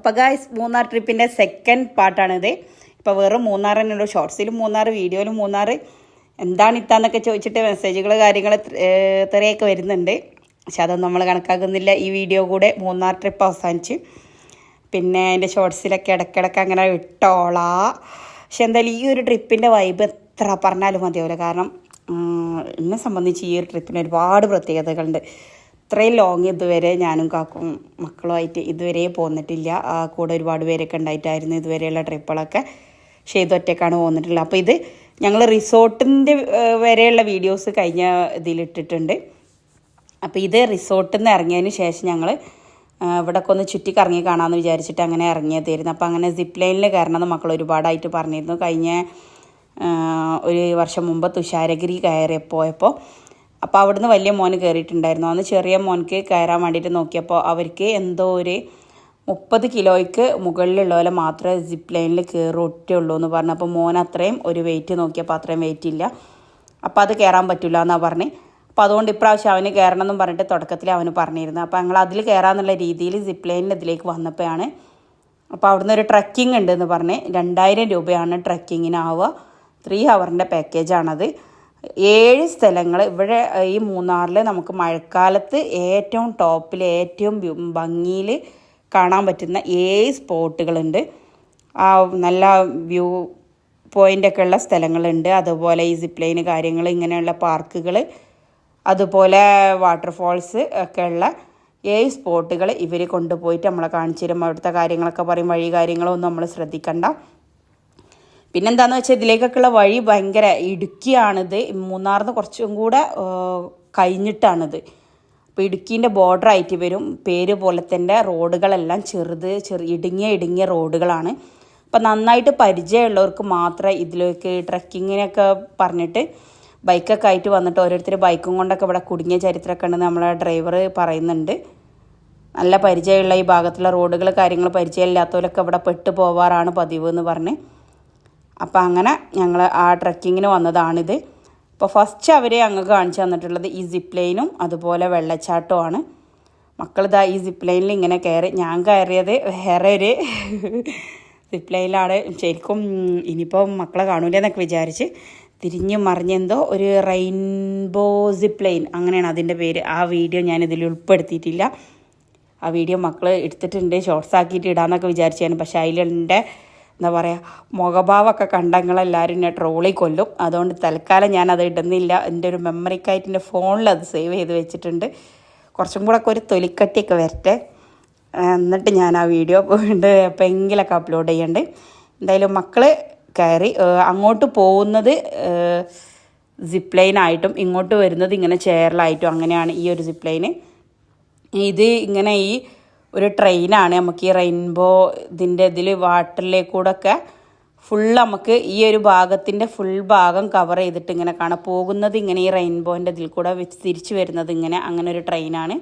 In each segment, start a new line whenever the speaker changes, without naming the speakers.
അപ്പോൾ ഗായ്സ് മൂന്നാർ ട്രിപ്പിന്റെ സെക്കൻഡ് പാർട്ടാണിത് ഇപ്പോൾ വെറും മൂന്നാർ തന്നെയുള്ളൂ. ഷോർട്സിലും മൂന്നാർ വീഡിയോയിലും മൂന്നാർ. എന്താണ് ഇത്താന്നൊക്കെ ചോദിച്ചിട്ട് മെസ്സേജുകൾ കാര്യങ്ങൾ ഇത്രയൊക്കെ വരുന്നുണ്ട്. പക്ഷെ അതൊന്നും നമ്മൾ കണക്കാക്കുന്നില്ല. ഈ വീഡിയോ കൂടെ മൂന്നാർ ട്രിപ്പ് അവസാനിച്ച്. പിന്നെ എന്റെ ഷോർട്സിലൊക്കെ ഇടയ്ക്കിടയ്ക്ക് അങ്ങനെ ഇട്ടോളാ. പക്ഷെ എന്തായാലും ഈ ഒരു ട്രിപ്പിന്റെ വൈബ് എത്ര പറഞ്ഞാലും മതിയാവില്ല. കാരണം എന്നെ സംബന്ധിച്ച് ഈ ഒരു ട്രിപ്പിന് ഒരുപാട് പ്രത്യേകതകളുണ്ട്. ഇത്രയും ലോങ് ഇതുവരെ ഞാനും കാക്കും മക്കളുമായിട്ട് ഇതുവരെ പോന്നിട്ടില്ല. കൂടെ ഒരുപാട് പേരൊക്കെ ഉണ്ടായിട്ടായിരുന്നു ഇതുവരെയുള്ള ട്രിപ്പുകളൊക്കെ പക്ഷേ ഇതൊറ്റക്കാണ് പോന്നിട്ടുള്ളത്. അപ്പോൾ ഇത് ഞങ്ങൾ റിസോർട്ടിന്റെ വരെയുള്ള വീഡിയോസ് കഴിഞ്ഞ ഇതിലിട്ടിട്ടുണ്ട്. അപ്പോൾ ഇത് റിസോർട്ടിൽ നിന്ന് ഇറങ്ങിയതിന് ശേഷം ഞങ്ങൾ ഇവിടെയൊക്കെ ഒന്ന് ചുറ്റി കറങ്ങി കാണാമെന്ന് വിചാരിച്ചിട്ട് അങ്ങനെ ഇറങ്ങിയതായിരുന്നു. അപ്പോൾ അങ്ങനെ സിപ്പ് ലൈനിൽ കയറണമെന്ന് മക്കൾ ഒരുപാടായിട്ട് പറഞ്ഞിരുന്നു. കഴിഞ്ഞ ഒരു വർഷം മുമ്പ് തുഷാരഗിരി കയറി പോയപ്പോൾ അപ്പോൾ അവിടുന്ന് വലിയ മോന് കയറിയിട്ടുണ്ടായിരുന്നു അന്ന് ചെറിയ മോൻക്ക് കയറാൻ വേണ്ടിയിട്ട് നോക്കിയപ്പോൾ അവർക്ക് എന്തോ ഒരു മുപ്പത് കിലോയ്ക്ക് മുകളിലുള്ള പോലെ മാത്രമേ സിപ്പ് ലൈനിൽ ഉള്ളൂ എന്ന് പറഞ്ഞു. അപ്പോൾ മോൻ അത്രയും ഒരു വെയിറ്റ് നോക്കിയപ്പോൾ അത്രയും വെയിറ്റ് ഇല്ല. അപ്പോൾ അത് കയറാൻ പറ്റില്ല എന്നാണ് പറഞ്ഞ്. അപ്പോൾ അതുകൊണ്ട് ഇപ്രാവശ്യം അവന് കയറണം എന്നും പറഞ്ഞിട്ട് തുടക്കത്തിൽ അവന് പറഞ്ഞിരുന്നു. അപ്പോൾ ഞങ്ങൾ അതിൽ കയറാമെന്നുള്ള രീതിയിൽ സിപ്പ് ലൈനിൽ ഇതിലേക്ക് വന്നപ്പോഴാണ് അപ്പോൾ അവിടുന്ന് ഒരു ട്രക്കിംഗ് ഉണ്ട് എന്ന് പറഞ്ഞ്. രണ്ടായിരം രൂപയാണ് ട്രക്കിങ്ങിനാവുക ത്രീ ഹവറിന്റെ പാക്കേജാണത് ഏഴ് സ്ഥലങ്ങൾ ഇവിടെ ഈ മൂന്നാറിൽ നമുക്ക് മഴക്കാലത്ത് ഏറ്റവും ടോപ്പിൽ ഏറ്റവും ഭംഗിയിൽ കാണാൻ പറ്റുന്ന ഏഴ് സ്പോട്ടുകളുണ്ട്. ആ നല്ല വ്യൂ പോയിന്റൊക്കെ ഉള്ള സ്ഥലങ്ങളുണ്ട്. അതുപോലെ ഈ സിപ്ലൈൻ കാര്യങ്ങൾ ഇങ്ങനെയുള്ള പാർക്കുകൾ അതുപോലെ വാട്ടർഫോൾസ് ഒക്കെ ഉള്ള ഏഴ് സ്പോട്ടുകൾ ഇവർ കൊണ്ടുപോയിട്ട് നമ്മളെ കാണിച്ചു തരും. അവിടുത്തെ കാര്യങ്ങളൊക്കെ പറയും. വഴി കാര്യങ്ങളൊന്നും നമ്മൾ ശ്രദ്ധിക്കണ്ട. പിന്നെന്താന്ന് വെച്ചാൽ ഇതിലേക്കൊക്കെയുള്ള വഴി ഭയങ്കര ഇടുക്കിയാണിത്. മൂന്നാറിന്ന് കുറച്ചും കൂടെ കഴിഞ്ഞിട്ടാണിത്. അപ്പോൾ ഇടുക്കീന്റെ ബോർഡർ ആയിട്ട് വരും. പേര് പോലെ തന്നെ റോഡുകളെല്ലാം ചെറുത് ചെറു ഇടുങ്ങിയ ഇടുങ്ങിയ റോഡുകളാണ്. അപ്പം നന്നായിട്ട് പരിചയമുള്ളവർക്ക് മാത്രമേ ഇതിലേക്ക് ട്രക്കിങ്ങിനൊക്കെ പറഞ്ഞിട്ട് ബൈക്കൊക്കെ ആയിട്ട് വന്നിട്ട് ഓരോരുത്തർ ബൈക്കും കൊണ്ടൊക്കെ ഇവിടെ കുടുങ്ങിയ ചരിത്രമൊക്കെ ഉണ്ടെന്ന് നമ്മളെ ഡ്രൈവർ പറയുന്നുണ്ട്. നല്ല പരിചയമുള്ള ഈ ഭാഗത്തുള്ള റോഡുകൾ കാര്യങ്ങൾ പരിചയമില്ലാത്തവരൊക്കെ ഇവിടെ പെട്ടു പോവാറാണ് പതിവ് എന്ന് പറഞ്ഞ്. അപ്പോൾ അങ്ങനെ ഞങ്ങൾ ആ ട്രക്കിങ്ങിന് വന്നതാണിത്. അപ്പോൾ ഫസ്റ്റ് അവരെ ഞങ്ങൾക്ക് കാണിച്ചു തന്നിട്ടുള്ളത് ഈ സിപ്പ് ലൈനും അതുപോലെ വെള്ളച്ചാട്ടവുമാണ്. മക്കളിതാ ഈ സിപ്പ് ലൈനിൽ ഇങ്ങനെ കയറി ഞാൻ കയറിയത് വേറെ ഒരു സിപ്പ് ലൈനിലാണ് ശരിക്കും ഇനിയിപ്പോൾ മക്കളെ കാണൂല എന്നൊക്കെ വിചാരിച്ച് തിരിഞ്ഞ് മറിഞ്ഞെന്തോ ഒരു റെയിൻബോ സിപ്പ് ലൈൻ അങ്ങനെയാണ് അതിന്റെ പേര്. ആ വീഡിയോ ഞാൻ ഇതിൽ ഉൾപ്പെടുത്തിയിട്ടില്ല. ആ വീഡിയോ മക്കൾ എടുത്തിട്ടുണ്ട് ഷോർട്സ് ആക്കിയിട്ട് ഇടാമെന്നൊക്കെ വിചാരിച്ചാണ് പക്ഷേ അതിലെന്റെ എന്താ പറയുക മുഖഭാവമൊക്കെ കണ്ടങ്ങളെല്ലാവരും എന്നെ ട്രോളി കൊല്ലും. അതുകൊണ്ട് തൽക്കാലം ഞാനത് ഇടുന്നില്ല. എന്റെ ഒരു മെമ്മറിക്കായിട്ട് എന്റെ ഫോണിൽ അത് സേവ് ചെയ്ത് വെച്ചിട്ടുണ്ട്. കുറച്ചും കൂടെ ഒക്കെ ഒരു തൊലിക്കട്ടിയൊക്കെ വരട്ടെ. എന്നിട്ട് ഞാൻ ആ വീഡിയോ വീണ്ടും എപ്പോഴെങ്കിലൊക്കെ അപ്ലോഡ് ചെയ്യണ്ട്. എന്തായാലും മക്കൾ കയറി അങ്ങോട്ട് പോകുന്നത് സിപ്പ് ലൈനായിട്ടും ഇങ്ങോട്ട് വരുന്നത് ഇങ്ങനെ ചെയറിലായിട്ടും അങ്ങനെയാണ് ഈ ഒരു സിപ്പ് ലൈന് ഇത് ഇങ്ങനെ ഈ ഒരു ട്രെയിനാണ് നമുക്ക് ഈ റെയിൻബോ ഇതിന്റെ ഇതിൽ വാട്ടറിലേക്കൂടൊക്കെ ഫുൾ നമുക്ക് ഈ ഒരു ഭാഗത്തിന്റെ ഫുൾ ഭാഗം കവർ ചെയ്തിട്ട് ഇങ്ങനെ കാണാം. പോകുന്നത് ഇങ്ങനെ ഈ റെയിൻബോന്റെ ഇതിൽ കൂടെ വെച്ച് തിരിച്ച് വരുന്നത് ഇങ്ങനെ അങ്ങനെ ഒരു ട്രെയിനാണ്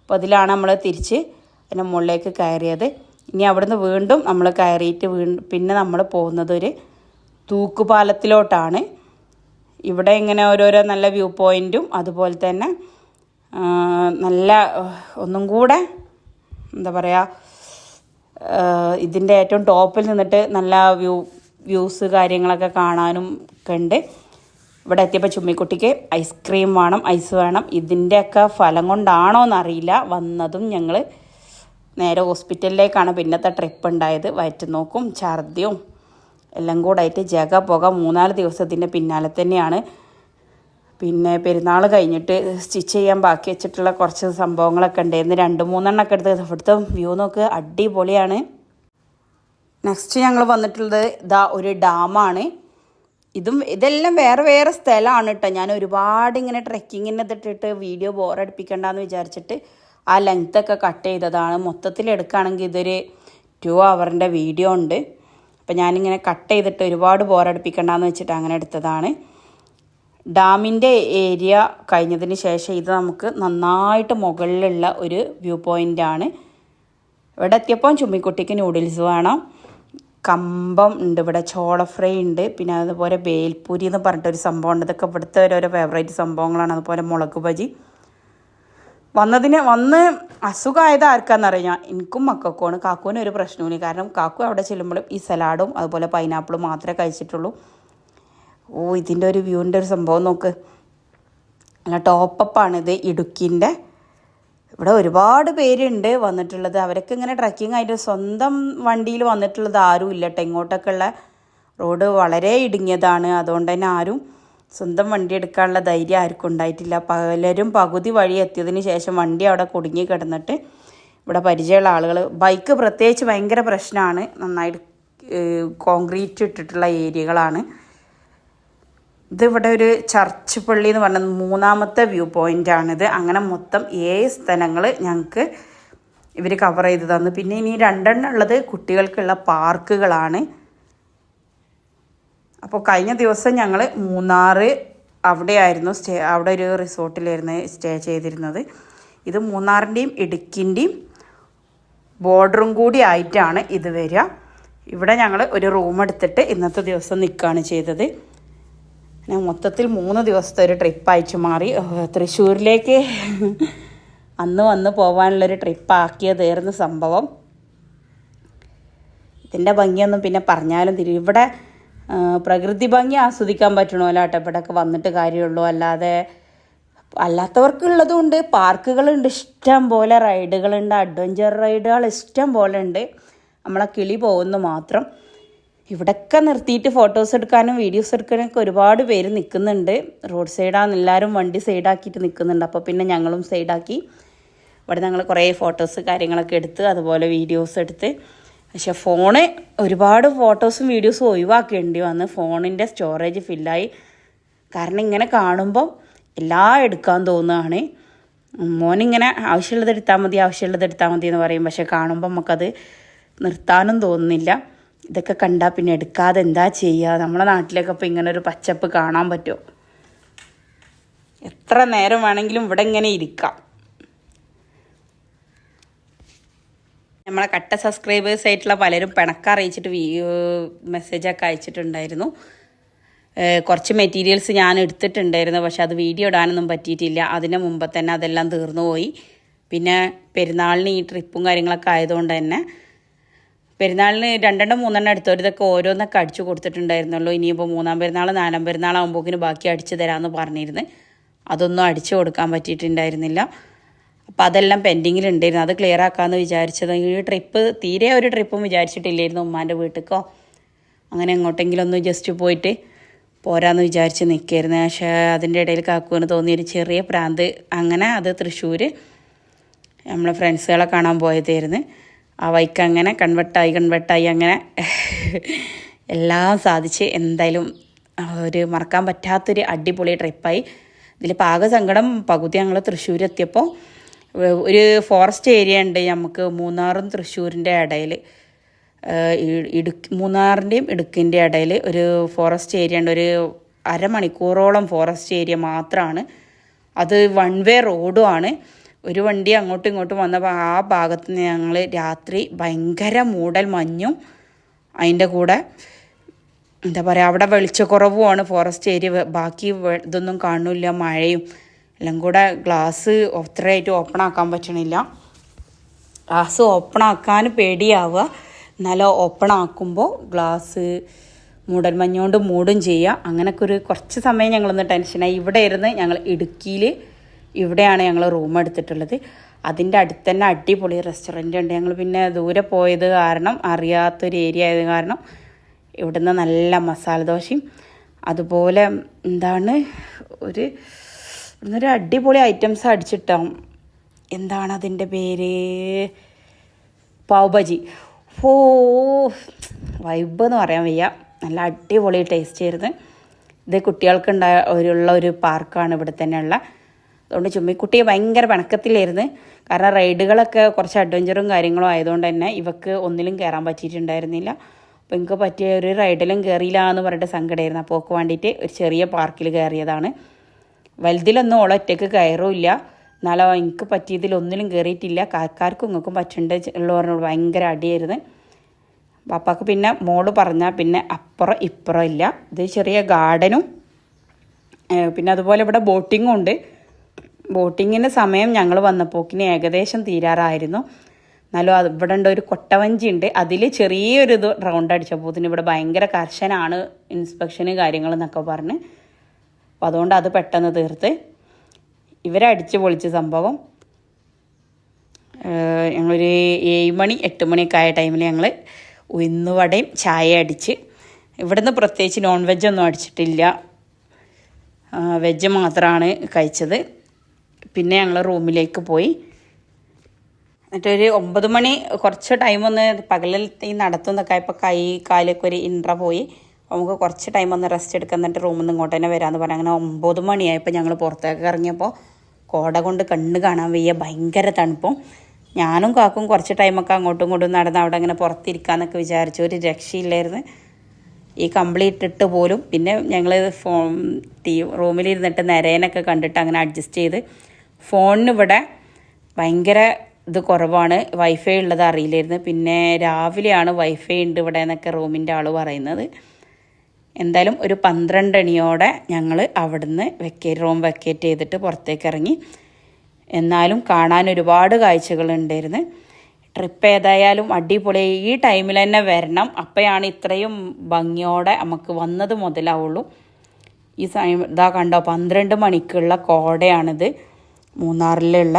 അപ്പോൾ അതിലാണ് നമ്മൾ തിരിച്ച് അതിന്റെ മുകളിലേക്ക് കയറിയത്. ഇനി അവിടുന്ന് വീണ്ടും നമ്മൾ കയറിയിട്ട് വീണ്ടും പിന്നെ നമ്മൾ പോകുന്നത് ഒരു തൂക്കുപാലത്തിലോട്ടാണ്. ഇവിടെ ഇങ്ങനെ ഓരോരോ നല്ല വ്യൂ പോയിന്റും അതുപോലെ തന്നെ നല്ല ഒന്നും കൂടെ എന്താ പറയുക ഇതിന്റെ ഏറ്റവും ടോപ്പിൽ നിന്നിട്ട് നല്ല വ്യൂ വ്യൂസ് കാര്യങ്ങളൊക്കെ കാണാനും ഒക്കെ ഉണ്ട് ഇവിടെ എത്തിയപ്പോൾ ചുമ്മിക്കുട്ടിക്ക് ഐസ്ക്രീം വേണം ഐസ് വേണം. ഇതിന്റെയൊക്കെ ഫലം കൊണ്ടാണോ എന്നറിയില്ല. വന്നതും ഞങ്ങൾ നേരെ ഹോസ്പിറ്റലിലേക്കാണ് പിന്നത്തെ ട്രിപ്പ് ഉണ്ടായത്. വയറ്റ് നോക്കും ഛർദിയും എല്ലാം കൂടായിട്ട് ജഗ പുക മൂന്നാൽ ദിവസത്തിന്റെ പിന്നാലെ തന്നെയാണ്. പിന്നെ പെരുന്നാൾ കഴിഞ്ഞിട്ട് സ്റ്റിച്ച് ചെയ്യാൻ ബാക്കി വെച്ചിട്ടുള്ള കുറച്ച് സംഭവങ്ങളൊക്കെ ഉണ്ടായിരുന്നു രണ്ട് മൂന്നെണ്ണമൊക്കെ എടുത്ത് ഇവിടുത്തെ വ്യൂ നോക്ക്. അടിപൊളിയാണ്. നെക്സ്റ്റ് ഞങ്ങൾ വന്നിട്ടുള്ളത് ഇതാ ഒരു ഡാമാണ്. ഇതും ഇതെല്ലാം വേറെ വേറെ സ്ഥലമാണ് കേട്ടോ ഞാൻ ഒരുപാട് ഇങ്ങനെ ട്രെക്കിങ്ങിന് ഇതിട്ടിട്ട് വീഡിയോ ബോറടിപ്പിക്കണ്ടെന്ന് വിചാരിച്ചിട്ട് ആ ലെങ്ത്തൊക്കെ കട്ട് ചെയ്തതാണ്. മൊത്തത്തിൽ എടുക്കുകയാണെങ്കിൽ ഇതൊരു ടു അവറിന്റെ വീഡിയോ ഉണ്ട്. അപ്പം ഞാനിങ്ങനെ കട്ട് ചെയ്തിട്ട് ഒരുപാട് ബോറടിപ്പിക്കണ്ടെന്ന് വെച്ചിട്ട് അങ്ങനെ എടുത്തതാണ്. ഡാമിന്റെ ഏരിയ കഴിഞ്ഞതിന് ശേഷം ഇത് നമുക്ക് നന്നായിട്ട് മുകളിലുള്ള ഒരു വ്യൂ പോയിന്റാണ്. ഇവിടെ എത്തിയപ്പോൾ ചുമ്മിക്കുട്ടിക്ക് നൂഡിൽസ് വേണം. കമ്പം ഉണ്ട് ഇവിടെ ചോള ഫ്രൈ ഉണ്ട് പിന്നെ അതുപോലെ ബേൽപൂരി എന്ന് പറഞ്ഞിട്ടൊരു സംഭവം ഉണ്ട്. ഇതൊക്കെ ഇവിടുത്തെ ഓരോരോ ഫേവറേറ്റ് സംഭവങ്ങളാണ്. അതുപോലെ മുളക് ബജി. വന്നതിന് വന്ന് അസുഖമായത് ആർക്കാണെന്നറിയാം എനിക്കും മക്കൾക്കുമാണ്. കാക്കുവിന് ഒരു പ്രശ്നമില്ല കാരണം കാക്കു അവിടെ ചെല്ലുമ്പോഴും ഈ സലാഡും അതുപോലെ പൈനാപ്പിളും മാത്രമേ കഴിച്ചിട്ടുള്ളൂ. ഓ ഇതിന്റെ ഒരു വ്യൂവിന്റെ ഒരു സംഭവം നോക്ക്. അല്ല ടോപ്പപ്പാണിത് ഇടുക്കിന്റെ ഇവിടെ ഒരുപാട് പേരുണ്ട് വന്നിട്ടുള്ളത്. അവരൊക്കെ ഇങ്ങനെ ട്രക്കിംഗ് ആയിട്ട് സ്വന്തം വണ്ടിയിൽ വന്നിട്ടുള്ളത് ആരും ഇല്ല കേട്ടോ ഇങ്ങോട്ടൊക്കെ ഉള്ള റോഡ് വളരെ ഇടുങ്ങിയതാണ്. അതുകൊണ്ട് തന്നെ ആരും സ്വന്തം വണ്ടി എടുക്കാനുള്ള ധൈര്യം ആർക്കും ഉണ്ടായിട്ടില്ല. പലരും പകുതി വഴി എത്തിയതിന് ശേഷം വണ്ടി അവിടെ കുടുങ്ങി കിടന്നിട്ട് ഇവിടെ പരിചയമുള്ള ആളുകൾ. ബൈക്ക് പ്രത്യേകിച്ച് ഭയങ്കര പ്രശ്നമാണ്. നന്നായിട്ട് കോൺക്രീറ്റ് ഇട്ടിട്ടുള്ള ഏരിയകളാണ്. ഇത് ഇവിടെ ഒരു ചർച്ച് പള്ളി എന്ന് പറഞ്ഞ മൂന്നാമത്തെ വ്യൂ പോയിന്റ് ആണിത്. അങ്ങനെ മൊത്തം ഏഴ് സ്ഥലങ്ങൾ ഞങ്ങൾക്ക് ഇവർ കവർ ചെയ്ത് തന്നു. പിന്നെ ഇനി രണ്ടെണ്ണം ഉള്ളത് കുട്ടികൾക്കുള്ള പാർക്കുകളാണ്. അപ്പോൾ കഴിഞ്ഞ ദിവസം ഞങ്ങൾ മൂന്നാറ് അവിടെയായിരുന്നു സ്റ്റേ അവിടെ ഒരു റിസോർട്ടിലായിരുന്നു സ്റ്റേ ചെയ്തിരുന്നത്. ഇത് മൂന്നാറിന്റെയും ഇടുക്കിന്റെയും ബോർഡറും കൂടി ആയിട്ടാണ് ഇത് വരിക. ഇവിടെ ഞങ്ങൾ ഒരു റൂം എടുത്തിട്ട് ഇന്നത്തെ ദിവസം നിൽക്കുകയാണ് ചെയ്തത്. മൊത്തത്തിൽ മൂന്ന് ദിവസത്തെ ഒരു ട്രിപ്പ് അയച്ചു മാറി. തൃശ്ശൂരിലേക്ക് അന്ന് വന്ന് പോകാനുള്ളൊരു ട്രിപ്പ് ആക്കിയതായിരുന്നു സംഭവം. ഇതിന്റെ ഭംഗിയൊന്നും പിന്നെ പറഞ്ഞാലും തിരി ഇവിടെ പ്രകൃതി ഭംഗി ആസ്വദിക്കാൻ പറ്റണമല്ലോ കേട്ടോ ഇവിടെയൊക്കെ വന്നിട്ട് കാര്യമുള്ളൂ. അല്ലാതെ അല്ലാത്തവർക്കുള്ളതും ഉണ്ട് പാർക്കുകളുണ്ട് ഇഷ്ടം പോലെ റൈഡുകളുണ്ട് അഡ്വഞ്ചർ റൈഡുകൾ ഇഷ്ടം പോലെ ഉണ്ട്. നമ്മളെ കിളി പോകുന്നു മാത്രം. ഇവിടെയൊക്കെ നിർത്തിയിട്ട് ഫോട്ടോസ് എടുക്കാനും വീഡിയോസ് എടുക്കാനൊക്കെ ഒരുപാട് പേര് നിൽക്കുന്നുണ്ട് റോഡ് സൈഡാണ് എല്ലാവരും വണ്ടി സൈഡാക്കിയിട്ട് നിൽക്കുന്നുണ്ട് അപ്പോൾ പിന്നെ ഞങ്ങളും സൈഡാക്കി ഇവിടെ ഞങ്ങൾ കുറേ ഫോട്ടോസ് കാര്യങ്ങളൊക്കെ എടുത്ത് അതുപോലെ വീഡിയോസ് എടുത്ത്. പക്ഷേ ഫോണ് ഒരുപാട് ഫോട്ടോസും വീഡിയോസും ഒഴിവാക്കേണ്ടി വന്ന് ഫോണിന്റെ സ്റ്റോറേജ് ഫില്ലായി കാരണം ഇങ്ങനെ കാണുമ്പോൾ എല്ലാം എടുക്കാൻ തോന്നുകയാണ് മോനിങ്ങനെ ആവശ്യമുള്ളത് എടുത്താൽ മതി ആവശ്യമുള്ളത് എടുത്താൽ മതി എന്ന് പറയും. പക്ഷേ കാണുമ്പോൾ നമുക്കത് നിർത്താനും തോന്നുന്നില്ല. ഇതൊക്കെ കണ്ടാൽ പിന്നെ എടുക്കാതെ എന്താ ചെയ്യുക നമ്മുടെ നാട്ടിലൊക്കെ ഇപ്പോൾ ഇങ്ങനെ ഒരു പച്ചപ്പ് കാണാൻ പറ്റുമോ എത്ര നേരം വേണമെങ്കിലും ഇവിടെ ഇങ്ങനെ ഇരിക്കാം. നമ്മളെ കട്ട സബ്സ്ക്രൈബേഴ്സ് ആയിട്ടുള്ള പലരും പിണക്ക അറിയിച്ചിട്ട് മെസ്സേജൊക്കെ അയച്ചിട്ടുണ്ടായിരുന്നു. കുറച്ച് മെറ്റീരിയൽസ് ഞാൻ എടുത്തിട്ടുണ്ടായിരുന്നു. പക്ഷെ അത് വീഡിയോ ഇടാനൊന്നും പറ്റിയിട്ടില്ല. അതിന് മുമ്പ് തന്നെ അതെല്ലാം തീർന്നു പോയി. പിന്നെ പെരുന്നാളിന് ഈ ട്രിപ്പും കാര്യങ്ങളൊക്കെ ആയതുകൊണ്ട് തന്നെ പെരുന്നാളിന് രണ്ടെണ്ണം മൂന്നെണ്ണം എടുത്തവരിതൊക്കെ ഓരോന്നൊക്കെ അടിച്ചു കൊടുത്തിട്ടുണ്ടായിരുന്നല്ലോ. ഇനിയിപ്പോൾ മൂന്നാം പെരുന്നാൾ നാലാം പെരുന്നാളാകുമ്പോക്കിന് ബാക്കി അടിച്ചു തരാമെന്ന് പറഞ്ഞിരുന്നു. അതൊന്നും അടിച്ചു കൊടുക്കാൻ പറ്റിയിട്ടുണ്ടായിരുന്നില്ല. അപ്പോൾ അതെല്ലാം പെൻഡിങ്ങിലുണ്ടായിരുന്നു അത് ക്ലിയർ ആക്കാമെന്ന് വിചാരിച്ചത്. ഈ ട്രിപ്പ് തീരെ ഒരു ട്രിപ്പും വിചാരിച്ചിട്ടില്ലായിരുന്നു ഉമ്മാന്റെ വീട്ടിലേക്കോ അങ്ങനെ എങ്ങോട്ടെങ്കിലും ഒന്ന് ജസ്റ്റ് പോയിട്ട് പോരാന്ന് വിചാരിച്ച് നിൽക്കായിരുന്നു പക്ഷേ അതിന്റെ ഇടയിൽ കാക്കുവിന് തോന്നിയൊരു ചെറിയ പ്രാന്ത്. അങ്ങനെ അത് തൃശ്ശൂർ നമ്മളെ ഫ്രണ്ട്സുകളെ കാണാൻ പോയതായിരുന്നു. ആ വൈക്ക് അങ്ങനെ കൺവെർട്ടായി കൺവെർട്ടായി അങ്ങനെ എല്ലാം സാധിച്ച് എന്തായാലും ഒരു മറക്കാൻ പറ്റാത്തൊരു അടിപൊളി ട്രിപ്പായി ഇതിൽ പാക സങ്കടം പകുതി ഞങ്ങൾ തൃശ്ശൂർ എത്തിയപ്പോൾ ഒരു ഫോറസ്റ്റ് ഏരിയ ഉണ്ട് നമുക്ക് മൂന്നാറും തൃശ്ശൂരിന്റെ ഇടയിൽ ഇടുക്കി മൂന്നാറിന്റെയും ഇടുക്കിന്റെ ഇടയിൽ ഒരു ഫോറസ്റ്റ് ഏരിയ ഉണ്ട്. ഒരു അരമണിക്കൂറോളം ഫോറസ്റ്റ് ഏരിയ മാത്രമാണ് അത് വൺ വേ റോഡും ആണ്. ഒരു വണ്ടി അങ്ങോട്ടും ഇങ്ങോട്ടും വന്നപ്പോൾ ആ ഭാഗത്ത് ഞങ്ങൾ രാത്രി ഭയങ്കര മൂടൽ മഞ്ഞും അതിന്റെ കൂടെ എന്താ പറയുക അവിടെ വെളിച്ചക്കുറവുമാണ്. ഫോറസ്റ്റ് ഏരിയ ബാക്കി ഇതൊന്നും കാണില്ല മഴയും എല്ലാം കൂടെ ഗ്ലാസ് ഒത്രയായിട്ട് ഓപ്പൺ ആക്കാൻ പറ്റണില്ല. ഗ്ലാസ് ഓപ്പൺ ആക്കാൻ പേടിയാവുക. നല്ല ഓപ്പൺ ആക്കുമ്പോൾ ഗ്ലാസ് മൂടൽ മഞ്ഞുകൊണ്ട് മൂടും ചെയ്യുക അങ്ങനെയൊക്കെ ഒരു കുറച്ച് സമയം ഞങ്ങളൊന്ന് ടെൻഷനായി ഇവിടെ ഇരുന്ന് ഞങ്ങൾ ഇടുക്കിയിൽ ഇവിടെയാണ് ഞങ്ങൾ റൂം എടുത്തിട്ടുള്ളത്. അതിന്റെ അടുത്ത് തന്നെ അടിപൊളി റെസ്റ്റോറന്റ് ഉണ്ട്. ഞങ്ങൾ പിന്നെ ദൂരെ പോയത് കാരണം അറിയാത്തൊരു ഏരിയ ആയത് കാരണം ഇവിടുന്ന് നല്ല മസാല ദോശയും അതുപോലെ എന്താണ് ഒരു ഇവിടുന്ന് ഒരു അടിപൊളി ഐറ്റംസ് അടിച്ചിട്ടാവും എന്താണ് അതിന്റെ പേര്? പാവ് ഓ വൈബ് എന്ന് പറയാൻ വയ്യ. നല്ല അടിപൊളി ടേസ്റ്റ് ആയിരുന്നു. ഇത് കുട്ടികൾക്ക് ഉണ്ടായ ഒരു പാർക്കാണ് ഇവിടെ തന്നെയുള്ള. അതുകൊണ്ട് ചുമ്മിക്കുട്ടിയെ ഭയങ്കര പണക്കത്തിലായിരുന്നു. കാരണം റൈഡുകളൊക്കെ കുറച്ച് അഡ്വഞ്ചറും കാര്യങ്ങളും ആയതുകൊണ്ട് തന്നെ ഇവക്ക് ഒന്നിലും കയറാൻ പറ്റിയിട്ടുണ്ടായിരുന്നില്ല. അപ്പോൾ എനിക്ക് പറ്റിയ ഒരു റൈഡിലും കയറിയില്ല എന്ന് പറഞ്ഞിട്ട് സങ്കടമായിരുന്നു അപ്പോൾ ഒക്കെ വേണ്ടിയിട്ട് ഒരു ചെറിയ പാർക്കിൽ കയറിയതാണ് വലുതിലൊന്നും ഓളെ ഒറ്റയ്ക്ക് കയറുമില്ല എന്നാലോ എനിക്ക് പറ്റിയതിൽ ഒന്നിലും കയറിയിട്ടില്ല കാക്കാർക്കും ഇങ്ങൾക്കും പറ്റുണ്ട് ഉള്ളവരോട് ഭയങ്കര അടിയായിരുന്നു. പാപ്പാക്ക് പിന്നെ മോൾ പറഞ്ഞാൽ പിന്നെ അപ്പുറം ഇപ്പുറം ഇല്ല. ഇത് ചെറിയ ഗാർഡനും പിന്നെ അതുപോലെ ഇവിടെ ബോട്ടിങ്ങും ഉണ്ട്. ബോട്ടിങ്ങിന്റെ സമയം ഞങ്ങൾ വന്നപ്പോക്കിന് ഏകദേശം തീരാറായിരുന്നു. എന്നാലും അത് ഇവിടെ ഉണ്ട് ഒരു കൊട്ടവഞ്ചി ഉണ്ട് അതിൽ ചെറിയൊരു ഇത് റൗണ്ട് അടിച്ചപ്പോൾ ഇവിടെ ഭയങ്കര കർശനാണ് ഇൻസ്പെക്ഷന് കാര്യങ്ങൾ എന്നൊക്കെ പറഞ്ഞ്. അപ്പോൾ അതുകൊണ്ട് അത് പെട്ടെന്ന് തീർത്ത്. ഇവരടിച്ച് പൊളിച്ച സംഭവം. ഞങ്ങളൊരു ഏഴ് മണി എട്ട് മണിയൊക്കെ ആയ ടൈമിൽ ഞങ്ങൾ ഉന്നുവടയും ചായ അടിച്ച്. ഇവിടുന്ന് പ്രത്യേകിച്ച് നോൺ വെജ് ഒന്നും അടിച്ചിട്ടില്ല. വെജ് മാത്രമാണ് കഴിച്ചത്. പിന്നെ ഞങ്ങൾ റൂമിലേക്ക് പോയി. എന്നിട്ടൊരു ഒമ്പത് മണി കുറച്ച് ടൈം ഒന്ന് പകലിൽ ഈ നടത്തുന്നൊക്കെ ആയപ്പോൾ കൈ കാലൊക്കെ ഒരു ഇൻട്ര പോയി. നമുക്ക് കുറച്ച് ടൈം ഒന്ന് റെസ്റ്റ് എടുക്കാൻ എന്നിട്ട് റൂമിൽ നിന്ന് ഇങ്ങോട്ട് തന്നെ വരാമെന്ന് പറഞ്ഞാൽ അങ്ങനെ ഒമ്പത് മണിയായപ്പോൾ ഞങ്ങൾ പുറത്തേക്ക് ഇറങ്ങിയപ്പോൾ കോട കൊണ്ട് കണ്ണ് കാണാൻ വയ്യ ഭയങ്കര തണുപ്പും. ഞാനും കാക്കും കുറച്ച് ടൈമൊക്കെ അങ്ങോട്ടും ഇങ്ങോട്ടും നടന്ന് അവിടെ അങ്ങനെ പുറത്തിരിക്കാന്നൊക്കെ വിചാരിച്ചു. ഒരു രക്ഷയില്ലായിരുന്നു. ഈ കംപ്ലീറ്റ് ഇട്ട് പോലും പിന്നെ ഞങ്ങൾ ഫോൺ ടി റൂമിലിരുന്നിട്ട് നിരേനൊക്കെ കണ്ടിട്ട് അങ്ങനെ അഡ്ജസ്റ്റ് ചെയ്ത് ഫോണിനിവിടെ ഭയങ്കര ഇത് കുറവാണ്. വൈഫൈ ഉള്ളത് അറിയില്ലായിരുന്നു. പിന്നെ രാവിലെയാണ് വൈഫൈ ഉണ്ട് ഇവിടെ എന്നൊക്കെ റൂമിന്റെ ആൾ പറയുന്നത്. എന്തായാലും ഒരു പന്ത്രണ്ടണിയോടെ ഞങ്ങൾ അവിടുന്ന് വെക്കേറ്റ് റൂം വെക്കേറ്റ് ചെയ്തിട്ട് പുറത്തേക്ക് ഇറങ്ങി. എന്നാലും കാണാൻ ഒരുപാട് കാഴ്ചകൾ ഉണ്ടായിരുന്നു ട്രിപ്പ് ഏതായാലും അടിപൊളി. ഈ ടൈമിൽ തന്നെ വരണം. അപ്പോഴാണ് ഇത്രയും ഭംഗിയോടെ നമുക്ക് വന്നത് മുതലാവുള്ളൂ. ഈ സമയം ഇതാ കണ്ടോ പന്ത്രണ്ട് മണിക്കുള്ള കോടയാണിത്. മൂന്നാറിലുള്ള.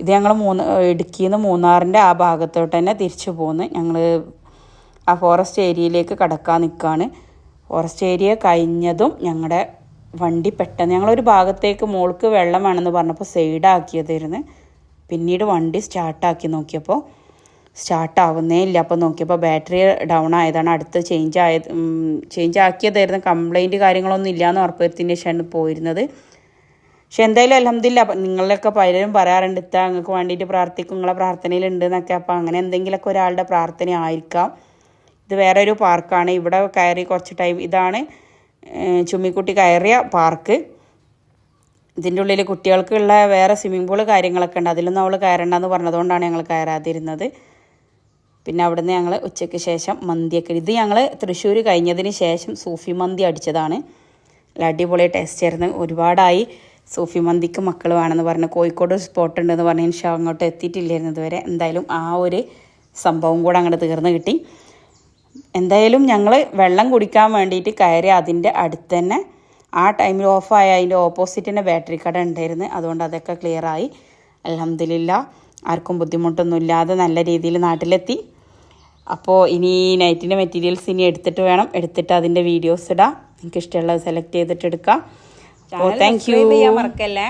ഇത് ഞങ്ങൾ മൂന്ന് ഇടുക്കിയിൽ നിന്ന് മൂന്നാറിന്റെ ആ ഭാഗത്തോട്ട് തന്നെ തിരിച്ചു പോന്ന്. ഞങ്ങൾ ആ ഫോറസ്റ്റ് ഏരിയയിലേക്ക് കടക്കാൻ നിൽക്കുകയാണ് ഫോറസ്റ്റ് ഏരിയ കഴിഞ്ഞതും ഞങ്ങളുടെ വണ്ടി പെട്ടെന്ന് ഞങ്ങളൊരു ഭാഗത്തേക്ക് മോൾക്ക് വെള്ളം വേണമെന്ന് പറഞ്ഞപ്പോൾ സൈഡാക്കിയതായിരുന്നു പിന്നീട് വണ്ടി സ്റ്റാർട്ടാക്കി നോക്കിയപ്പോൾ സ്റ്റാർട്ട് ആവുന്നേ ഇല്ല അപ്പോൾ നോക്കിയപ്പോൾ ബാറ്ററി ഡൗൺ ആയതാണ് അടുത്ത് ചേഞ്ച് ആയത് ചേഞ്ച് ആക്കിയതായിരുന്നു. കംപ്ലൈന്റ് കാര്യങ്ങളൊന്നും ഇല്ലയെന്ന് ഉറപ്പുവരുത്തിന് ശേഷമാണ് പോയിരുന്നത്. പക്ഷെ എന്തായാലും അലഹമില്ല നിങ്ങളൊക്കെ പലരും പറയാറുണ്ട് ഇത്ത നിങ്ങൾക്ക് വേണ്ടിയിട്ട് പ്രാർത്ഥിക്കും നിങ്ങളെ പ്രാർത്ഥനയിലുണ്ട് എന്നൊക്കെ അപ്പോൾ അങ്ങനെ എന്തെങ്കിലുമൊക്കെ ഒരാളുടെ പ്രാർത്ഥന ആയിരിക്കാം. ഇത് വേറെ ഒരു പാർക്കാണ്. ഇവിടെ കയറി കുറച്ച് ടൈം ഇതാണ് ചുമ്മിക്കുട്ടി കയറിയ പാർക്ക്. ഇതിന്റെ ഉള്ളിൽ കുട്ടികൾക്കുള്ള വേറെ സ്വിമ്മിംഗ് പൂൾ കാര്യങ്ങളൊക്കെ ഉണ്ട്. അതിലൊന്നും അവൾ കയറണ്ടെന്ന് പറഞ്ഞതുകൊണ്ടാണ് ഞങ്ങൾ കയറാതിരുന്നത്. പിന്നെ അവിടുന്ന് ഞങ്ങൾ ഉച്ചയ്ക്ക് ശേഷം മന്തിയൊക്കെ ഇത് ഞങ്ങൾ തൃശ്ശൂർ കഴിഞ്ഞതിന് ശേഷം സൂഫി മന്തി അടിച്ചതാണ്. അടിപൊളി ടേസ്റ്റ് ആയിരുന്നു. ഒരുപാടായി സൂഫി മന്തിക്ക് മക്കൾ വേണമെന്ന് പറഞ്ഞ് കോഴിക്കോട് സ്പോട്ട് ഉണ്ടെന്ന് പറഞ്ഞ് പക്ഷേ അങ്ങോട്ട് എത്തിയിട്ടില്ലായിരുന്നു ഇതുവരെ. എന്തായാലും ആ ഒരു സംഭവം കൂടെ അങ്ങോട്ട് തീർന്ന് കിട്ടി. എന്തായാലും ഞങ്ങൾ വെള്ളം കുടിക്കാൻ വേണ്ടിയിട്ട് കയറി അതിന്റെ അടുത്ത് തന്നെ ആ ടൈമിൽ ഓഫായ അതിന്റെ ഓപ്പോസിറ്റ് തന്നെ ബാറ്ററി കട ഉണ്ടായിരുന്നു. അതുകൊണ്ട് അതൊക്കെ ക്ലിയറായി അലഹമില്ല ആർക്കും ബുദ്ധിമുട്ടൊന്നുമില്ലാതെ നല്ല രീതിയിൽ നാട്ടിലെത്തി. അപ്പോൾ ഇനി നൈറ്റിന്റെ മെറ്റീരിയൽസ് ഇനി എടുത്തിട്ട് വേണം. എടുത്തിട്ട് അതിന്റെ വീഡിയോസ് ഇടാം. നിങ്ങൾക്ക് ഇഷ്ടമുള്ളത് സെലക്ട് ചെയ്തിട്ട് എടുക്കാം. ഓ താങ്ക് യു മറക്കല്ലേ?